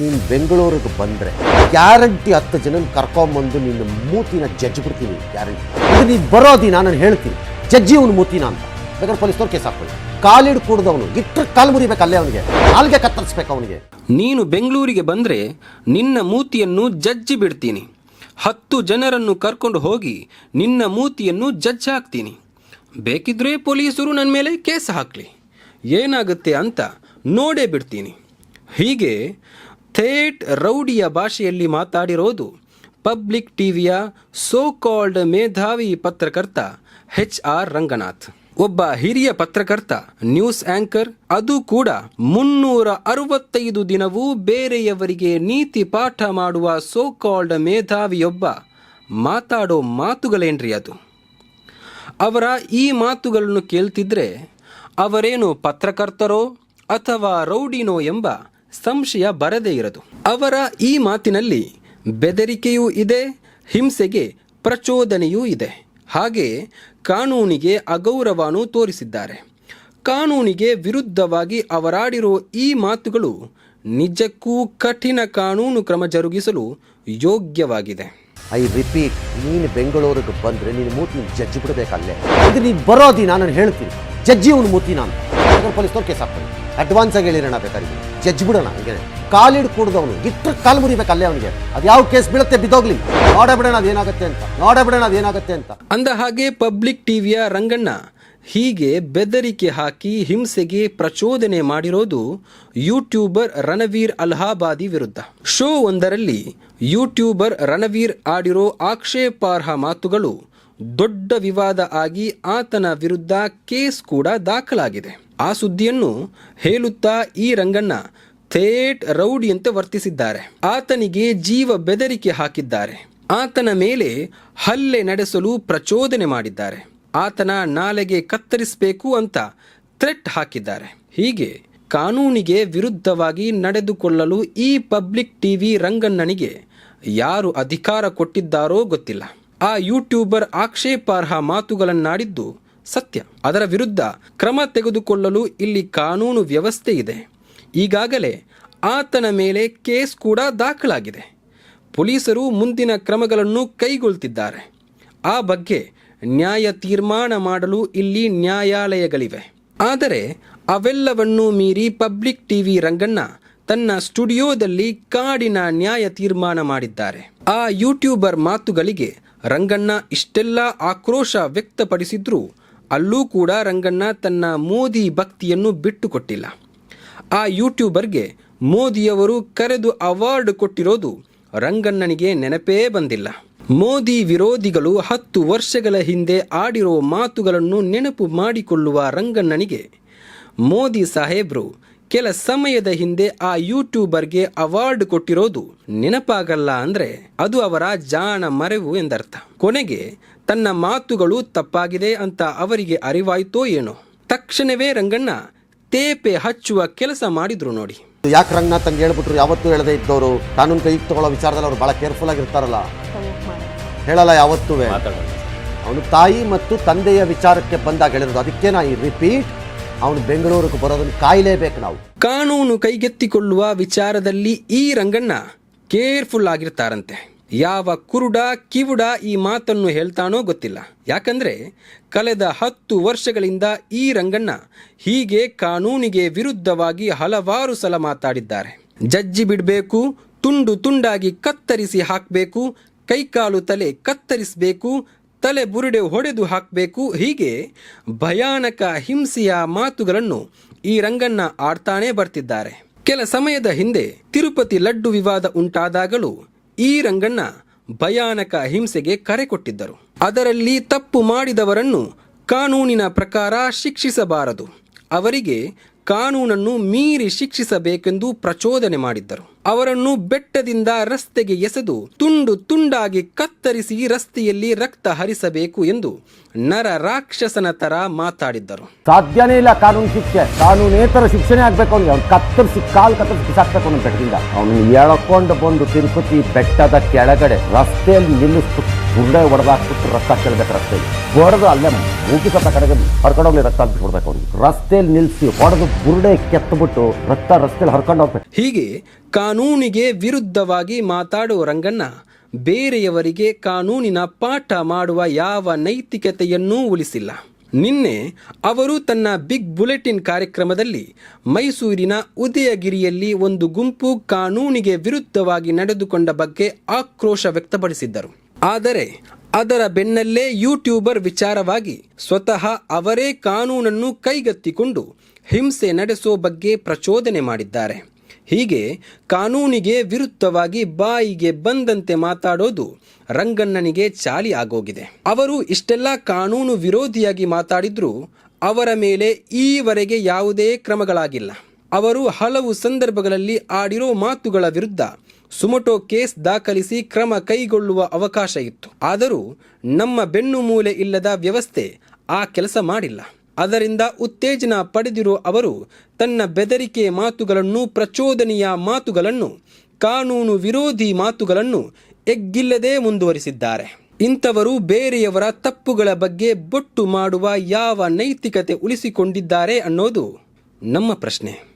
ನೀನು ಬೆಂಗಳೂರಿಗೆ ಬಂದರೆ ಗ್ಯಾರಂಟಿ ಹತ್ತು ಜನನ ಕರ್ಕೊಂಬಂದು ನಿನ್ನ ಮೂತಿನ ಜಜ್ಜಿಬಿಡ್ತೀನಿ ಗ್ಯಾರಂಟಿ. ಇದು ನೀನು ಬರೋದಿನ ನಾನು ಹೇಳ್ತೀನಿ. ಜಜ್ಜಿ ಅವನು ಮೂತಿನ ಅಂತ. ಬೇಕಾದ್ರೆ ಪೊಲೀಸ್ನವ್ರು ಕೇಸ್ ಹಾಕೊಳ್ಳಿ ಕಾಲಿಡ್ ಕುಡ್ದವನು. ಇಟ್ಟರೆ ಕಾಲು ಮುರಿಬೇಕು ಅಲ್ಲೇ ಅವನಿಗೆ. ಕಾಲಿಗೆ ಕತ್ತರಿಸ್ಬೇಕು ಅವನಿಗೆ. ನೀನು ಬೆಂಗಳೂರಿಗೆ ಬಂದರೆ ನಿನ್ನ ಮೂತಿಯನ್ನು ಜಜ್ಜಿ ಬಿಡ್ತೀನಿ. ಹತ್ತು ಜನರನ್ನು ಕರ್ಕೊಂಡು ಹೋಗಿ ನಿನ್ನ ಮೂತಿಯನ್ನು ಜಜ್ಜಿ ಹಾಕ್ತೀನಿ. ಬೇಕಿದ್ರೆ ಪೊಲೀಸರು ನನ್ನ ಮೇಲೆ ಕೇಸ್ ಹಾಕಲಿ. ಏನಾಗುತ್ತೆ ಅಂತ ನೋಡೇ ಬಿಡ್ತೀನಿ. ಹೀಗೆ ಥೇಟ್ ರೌಡಿಯ ಭಾಷೆಯಲ್ಲಿ ಮಾತಾಡಿರೋದು ಪಬ್ಲಿಕ್ ಟಿವಿಯ ಸೋ ಕಾಲ್ಡ್ ಮೇಧಾವಿ ಪತ್ರಕರ್ತ ಹೆಚ್ ಆರ್ ರಂಗನಾಥ್. ಒಬ್ಬ ಹಿರಿಯ ಪತ್ರಕರ್ತ, ನ್ಯೂಸ್ ಆಂಕರ್, ಅದು ಕೂಡ ಮುನ್ನೂರ ಅರವತ್ತೈದು ದಿನವೂ ಬೇರೆಯವರಿಗೆ ನೀತಿ ಪಾಠ ಮಾಡುವ ಸೋ ಕಾಲ್ಡ್ ಮೇಧಾವಿಯೊಬ್ಬ ಮಾತಾಡೋ ಮಾತುಗಳೇನ್ರಿ ಅದು? ಅವರ ಈ ಮಾತುಗಳನ್ನು ಕೇಳ್ತಿದ್ರೆ ಅವರೇನು ಪತ್ರಕರ್ತರೋ ಅಥವಾ ರೌಡಿನೋ ಎಂಬ ಸಂಶಯ ಬರದೇ ಇರದು. ಅವರ ಈ ಮಾತಿನಲ್ಲಿ ಬೆದರಿಕೆಯೂ ಇದೆ, ಹಿಂಸೆಗೆ ಪ್ರಚೋದನೆಯೂ ಇದೆ. ಹಾಗೆ ಕಾನೂನಿಗೆ ಅಗೌರವನೂ ತೋರಿಸಿದ್ದಾರೆ. ಕಾನೂನಿಗೆ ವಿರುದ್ಧವಾಗಿ ಅವರಾಡಿರೋ ಈ ಮಾತುಗಳು ನಿಜಕ್ಕೂ ಕಠಿಣ ಕಾನೂನು ಕ್ರಮ ಜರುಗಿಸಲು ಯೋಗ್ಯವಾಗಿದೆ. ಐ ರಿಪೀಟ್, ನೀನು ಬೆಂಗಳೂರಿಗೆ ಬಂದರೆ ನೀನು ಮೂತಿ ಜಜ್ಜಿ ಬಿಡಬೇಕಲ್ಲೇ. ಇದು ನೀನು ಬರೋದಿನ ನಾನು ಹೇಳ್ತೀನಿ. ಜಜ್ಜಿ ಅವನು ಮೂತಿ ಅಂತ ಬೇಕಾದ್ರೆ ಪೊಲೀಸ್ನವ್ರು ಕೇಸ್ ಹಾಕ್ತಾರೆ. ಅಡ್ವಾನ್ಸ್ ಆಗಿ ಹೇಳಿರೋಣ ಬೇಕಾದ್ರೆ. ಜಜ್ ಬಿಡೋಣ ಹಂಗೆ. ಕಾಲಿಡ್ ಕೂಡದವನು ಇಟ್ಟರೆ ಕಾಲು ಮುರಿಬೇಕು ಅಲ್ಲೇ ಅವನಿಗೆ. ಅದು ಯಾವ ಕೇಸ್ ಬೀಳುತ್ತೆ ಬಿದ್ದೋಗ್ಲಿ. ನೋಡಬಿಡೋಣ ಅದೇನಾಗುತ್ತೆ ಅಂತ. ನೋಡಬಿಡೋಣ ಅದೇನಾಗುತ್ತೆ ಅಂತ. ಅಂದ ಹಾಗೆ ಪಬ್ಲಿಕ್ ಟಿವಿಯ ರಂಗಣ್ಣ ಹೀಗೆ ಬೆದರಿಕೆ ಹಾಕಿ ಹಿಂಸೆಗೆ ಪ್ರಚೋದನೆ ಮಾಡಿರೋದು ಯೂಟ್ಯೂಬರ್ ರಣವೀರ್ ಅಲ್ಹಾಬಾದಿ ವಿರುದ್ಧ. ಶೋ ಒಂದರಲ್ಲಿ ಯೂಟ್ಯೂಬರ್ ರಣವೀರ್ ಆಡಿರೋ ಆಕ್ಷೇಪಾರ್ಹ ಮಾತುಗಳು ದೊಡ್ಡ ವಿವಾದ ಆಗಿ ಆತನ ವಿರುದ್ಧ ಕೇಸ್ ಕೂಡ ದಾಖಲಾಗಿದೆ. ಆ ಸುದ್ದಿಯನ್ನು ಹೇಳುತ್ತಾ ಈ ರಂಗಣ್ಣ ಥೇಟ್ ರೌಡಿಯಂತೆ ವರ್ತಿಸಿದ್ದಾರೆ. ಆತನಿಗೆ ಜೀವ ಬೆದರಿಕೆ ಹಾಕಿದ್ದಾರೆ. ಆತನ ಮೇಲೆ ಹಲ್ಲೆ ನಡೆಸಲು ಪ್ರಚೋದನೆ ಮಾಡಿದ್ದಾರೆ. ಆತನ ನಾಲೆಗೆ ಕತ್ತರಿಸಬೇಕು ಅಂತ ಥ್ರೆಟ್ ಹಾಕಿದ್ದಾರೆ. ಹೀಗೆ ಕಾನೂನಿಗೆ ವಿರುದ್ಧವಾಗಿ ನಡೆದುಕೊಳ್ಳಲು ಈ ಪಬ್ಲಿಕ್ ಟಿವಿ ರಂಗಣ್ಣನಿಗೆ ಯಾರು ಅಧಿಕಾರ ಕೊಟ್ಟಿದ್ದಾರೋ ಗೊತ್ತಿಲ್ಲ. ಆ ಯೂಟ್ಯೂಬರ್ ಆಕ್ಷೇಪಾರ್ಹ ಮಾತುಗಳನ್ನಾಡಿದ್ದು ಸತ್ಯ. ಅದರ ವಿರುದ್ಧ ಕ್ರಮ ತೆಗೆದುಕೊಳ್ಳಲು ಇಲ್ಲಿ ಕಾನೂನು ವ್ಯವಸ್ಥೆ ಇದೆ. ಈಗಾಗಲೇ ಆತನ ಮೇಲೆ ಕೇಸ್ ಕೂಡ ದಾಖಲಾಗಿದೆ. ಪೊಲೀಸರು ಮುಂದಿನ ಕ್ರಮಗಳನ್ನು ಕೈಗೊಳ್ತಿದ್ದಾರೆ. ಆ ಬಗ್ಗೆ ನ್ಯಾಯ ತೀರ್ಮಾನ ಮಾಡಲು ಇಲ್ಲಿ ನ್ಯಾಯಾಲಯಗಳಿವೆ. ಆದರೆ ಅವೆಲ್ಲವನ್ನೂ ಮೀರಿ ಪಬ್ಲಿಕ್ ಟಿವಿ ರಂಗಣ್ಣ ತನ್ನ ಸ್ಟುಡಿಯೋದಲ್ಲಿ ಕಾಡಿನ ನ್ಯಾಯ ತೀರ್ಮಾನ ಮಾಡಿದ್ದಾರೆ. ಆ ಯೂಟ್ಯೂಬರ್ ಮಾತುಗಳಿಗೆ ರಂಗಣ್ಣ ಇಷ್ಟೆಲ್ಲ ಆಕ್ರೋಶ ವ್ಯಕ್ತಪಡಿಸಿದ್ರೂ ಅಲ್ಲೂ ಕೂಡ ರಂಗಣ್ಣ ತನ್ನ ಮೋದಿ ಭಕ್ತಿಯನ್ನು ಬಿಟ್ಟುಕೊಟ್ಟಿಲ್ಲ. ಆ ಯೂಟ್ಯೂಬರ್ಗೆ ಮೋದಿಯವರು ಕರೆದು ಅವಾರ್ಡ್ ಕೊಟ್ಟಿರೋದು ರಂಗಣ್ಣನಿಗೆ ನೆನಪೇ ಬಂದಿಲ್ಲ. ಮೋದಿ ವಿರೋಧಿಗಳು ಹತ್ತು ವರ್ಷಗಳ ಹಿಂದೆ ಆಡಿರೋ ಮಾತುಗಳನ್ನು ನೆನಪು ಮಾಡಿಕೊಳ್ಳುವ ರಂಗಣ್ಣನಿಗೆ ಮೋದಿ ಸಾಹೇಬ್ರು ಕೆಲ ಸಮಯದ ಹಿಂದೆ ಆ ಯೂಟ್ಯೂಬರ್ಗೆ ಅವಾರ್ಡ್ ಕೊಟ್ಟಿರೋದು ನೆನಪಾಗಲ್ಲ ಅಂದ್ರೆ ಅದು ಅವರ ಜಾಣ ಮರೆವು ಎಂದರ್ಥ. ಕೊನೆಗೆ ತನ್ನ ಮಾತುಗಳು ತಪ್ಪಾಗಿದೆ ಅಂತ ಅವರಿಗೆ ಅರಿವಾಯ್ತೋ ಏನೋ? ತಕ್ಷಣವೇ ರಂಗಣ್ಣ ತೇಪೆ ಹಚ್ಚುವ ಕೆಲಸ ಮಾಡಿದ್ರು ನೋಡಿ. ಯಾಕೆ ರಂಗನಾಥ್ ಹಂಗೆ ಹೇಳ್ಬಿಟ್ರು? ಯಾವತ್ತೂ ಹೇಳದೇ ಇದ್ದವರು ಕಾನೂನು ಕೈಗೆ ತಗೊಳ್ಳೋ ವಿಚಾರದಲ್ಲಿ ಅವ್ರು ಭಾಳ ಕೇರ್ಫುಲ್ ಆಗಿರ್ತಾರಲ್ಲ. ಹೇಳಲ್ಲ ಯಾವತ್ತೂ. ಅವನು ತಾಯಿ ಮತ್ತು ತಂದೆಯ ವಿಚಾರಕ್ಕೆ ಬಂದಾಗ ಹೇಳಿರೋದು. ಅದಕ್ಕೆ ನಾ ಈ ರಿಪೀಟ್ ಅವನು ಬೆಂಗಳೂರಿಗೆ ಬರೋದನ್ನು ಕಾಯಲೇಬೇಕು ನಾವು. ಕಾನೂನು ಕೈಗೆತ್ತಿಕೊಳ್ಳುವ ವಿಚಾರದಲ್ಲಿ ಈ ರಂಗಣ್ಣ ಕೇರ್ಫುಲ್ ಆಗಿರ್ತಾರಂತೆ. ಯಾವ ಕುರುಡ, ಕಿವುಡ ಈ ಮಾತನ್ನು ಹೇಳ್ತಾನೋ ಗೊತ್ತಿಲ್ಲ. ಯಾಕಂದ್ರೆ ಕಳೆದ ಹತ್ತು ವರ್ಷಗಳಿಂದ ಈ ರಂಗಣ್ಣ ಹೀಗೆ ಕಾನೂನಿಗೆ ವಿರುದ್ಧವಾಗಿ ಹಲವಾರು ಸಲ ಮಾತಾಡಿದ್ದಾರೆ. ಜಜ್ಜಿ ಬಿಡಬೇಕು, ತುಂಡು ತುಂಡಾಗಿ ಕತ್ತರಿಸಿ ಹಾಕಬೇಕು, ಕೈಕಾಲು ತಲೆ ಕತ್ತರಿಸಬೇಕು, ತಲೆ ಬುರುಡೆ ಹೊಡೆದು ಹಾಕಬೇಕು, ಹೀಗೆ ಭಯಾನಕ ಹಿಂಸೆಯ ಮಾತುಗಳನ್ನು ಈ ರಂಗಣ್ಣ ಆಡ್ತಾನೇ ಬರ್ತಿದ್ದಾರೆ. ಕೆಲ ಸಮಯದ ಹಿಂದೆ ತಿರುಪತಿ ಲಡ್ಡು ವಿವಾದ ಉಂಟಾದಾಗಲೂ ಈ ರಂಗಣ್ಣ ಭಯಾನಕ ಹಿಂಸೆಗೆ ಕರೆ ಕೊಟ್ಟಿದ್ದರು. ಅದರಲ್ಲಿ ತಪ್ಪು ಮಾಡಿದವರನ್ನು ಕಾನೂನಿನ ಪ್ರಕಾರ ಶಿಕ್ಷಿಸಬಾರದು. ಅವರಿಗೆ ಕಾನೂನನ್ನು ಮೀರಿ ಶಿಕ್ಷಿಸಬೇಕೆಂದು ಪ್ರಚೋದನೆ ಮಾಡಿದ್ದರು. ಅವರನ್ನು ಬೆಟ್ಟದಿಂದ ರಸ್ತೆಗೆ ಎಸೆದು ತುಂಡು ತುಂಡಾಗಿ ಕತ್ತರಿಸಿ ರಸ್ತೆಯಲ್ಲಿ ರಕ್ತ ಹರಿಸಬೇಕು ಎಂದು ನರ ರಾಕ್ಷಸನ ತರ ಮಾತಾಡಿದ್ದರು. ಸಾಧ್ಯನೇ ಇಲ್ಲ ಕಾನೂನು ಶಿಕ್ಷೆ. ಕಾನೂನೇತರ ಶಿಕ್ಷಣೆ ಆಗ್ಬೇಕು ಅವ್ನಿಗೆ. ಅವ್ನು ಕತ್ತರಿಸಿ ಕಾಲು ಕತ್ತರಿಸಿ ಬಿಸಾಕ್ಬೇಕು ಬೆಟ್ಟದಿಂದ. ಅವನು ಎಳ್ಕೊಂಡು ಬಂದು ತಿರುಪತಿ ಬೆಟ್ಟದ ಕೆಳಗಡೆ ರಸ್ತೆಯಲ್ಲಿ ನಿಲ್ಲಿಸ್ತು ಗುಂಡೆ ಹೊಡೆದಾಕ್ಬಿಟ್ಟು ರಕ್ತ ಚೆಲ್ಬೇಕು ರಸ್ತೆಯಲ್ಲಿ ಹೊಡೆದು ಅಲ್ಲೇ ಊಟಿಸತ್ತ ಕಡೆಗೆ ಹರ್ಕೊಂಡೋಗ್ಲಿ ರಕ್ತ ಬಿಟ್ಬಿಡ್ಬೇಕು ಅವ್ರಿಗೆ ರಸ್ತೆಯಲ್ಲಿ ನಿಲ್ಲಿಸಿ ಹೊಡೆದು ಬುರುಡೆ ಕೆತ್ತಬಿಟ್ಟು ರಕ್ತ ರಸ್ತೆಯಲ್ಲಿ ಹರ್ಕೊಂಡು ಹೋಗ್ಬೇಕು. ಹೀಗೆ ಕಾನೂನಿಗೆ ವಿರುದ್ಧವಾಗಿ ಮಾತಾಡುವ ರಂಗಣ್ಣ ಬೇರೆಯವರಿಗೆ ಕಾನೂನಿನ ಪಾಠ ಮಾಡುವ ಯಾವ ನೈತಿಕತೆಯನ್ನೂ ಉಳಿಸಿಲ್ಲ. ನಿನ್ನೆ ಅವರು ತನ್ನ ಬಿಗ್ ಬುಲೆಟಿನ್ ಕಾರ್ಯಕ್ರಮದಲ್ಲಿ ಮೈಸೂರಿನ ಉದಯಗಿರಿಯಲ್ಲಿ ಒಂದು ಗುಂಪು ಕಾನೂನಿಗೆ ವಿರುದ್ಧವಾಗಿ ನಡೆದುಕೊಂಡ ಬಗ್ಗೆ ಆಕ್ರೋಶ ವ್ಯಕ್ತಪಡಿಸಿದ್ದರು. ಆದರೆ ಅದರ ಬೆನ್ನಲ್ಲೇ ಯೂಟ್ಯೂಬರ್ ವಿಚಾರವಾಗಿ ಸ್ವತಃ ಅವರೇ ಕಾನೂನನ್ನು ಕೈಗೆತ್ತಿಕೊಂಡು ಹಿಂಸೆ ನಡೆಸೋ ಬಗ್ಗೆ ಪ್ರಚೋದನೆ ಮಾಡಿದ್ದಾರೆ. ಹೀಗೆ ಕಾನೂನಿಗೆ ವಿರುದ್ಧವಾಗಿ ಬಾಯಿಗೆ ಬಂದಂತೆ ಮಾತಾಡೋದು ರಂಗಣ್ಣನಿಗೆ ಚಾಲಿ ಆಗೋಗಿದೆ. ಅವರು ಇಷ್ಟೆಲ್ಲ ಕಾನೂನು ವಿರೋಧಿಯಾಗಿ ಮಾತಾಡಿದ್ರೂ ಅವರ ಮೇಲೆ ಈವರೆಗೆ ಯಾವುದೇ ಕ್ರಮಗಳಾಗಿಲ್ಲ. ಅವರು ಹಲವು ಸಂದರ್ಭಗಳಲ್ಲಿ ಆಡಿರೋ ಮಾತುಗಳ ವಿರುದ್ಧ ಸುಮಟೋ ಕೇಸ್ ದಾಖಲಿಸಿ ಕ್ರಮ ಕೈಗೊಳ್ಳುವ ಅವಕಾಶ ಇತ್ತು. ಆದರೂ ನಮ್ಮ ಬೆನ್ನು ಮೂಲೆ ಇಲ್ಲದ ವ್ಯವಸ್ಥೆ ಆ ಕೆಲಸ ಮಾಡಿಲ್ಲ. ಅದರಿಂದ ಉತ್ತೇಜನ ಪಡೆದಿರುವ ಅವರು ತನ್ನ ಬೆದರಿಕೆ ಮಾತುಗಳನ್ನು, ಪ್ರಚೋದನೆಯ ಮಾತುಗಳನ್ನು, ಕಾನೂನು ವಿರೋಧಿ ಮಾತುಗಳನ್ನು ಎಗ್ಗಿಲ್ಲದೆ ಮುಂದುವರಿಸಿದ್ದಾರೆ. ಇಂಥವರು ಬೇರೆಯವರ ತಪ್ಪುಗಳ ಬಗ್ಗೆ ಬೊಟ್ಟು ಮಾಡುವ ಯಾವ ನೈತಿಕತೆ ಉಳಿಸಿಕೊಂಡಿದ್ದಾರೆ ಅನ್ನೋದು ನಮ್ಮ ಪ್ರಶ್ನೆ.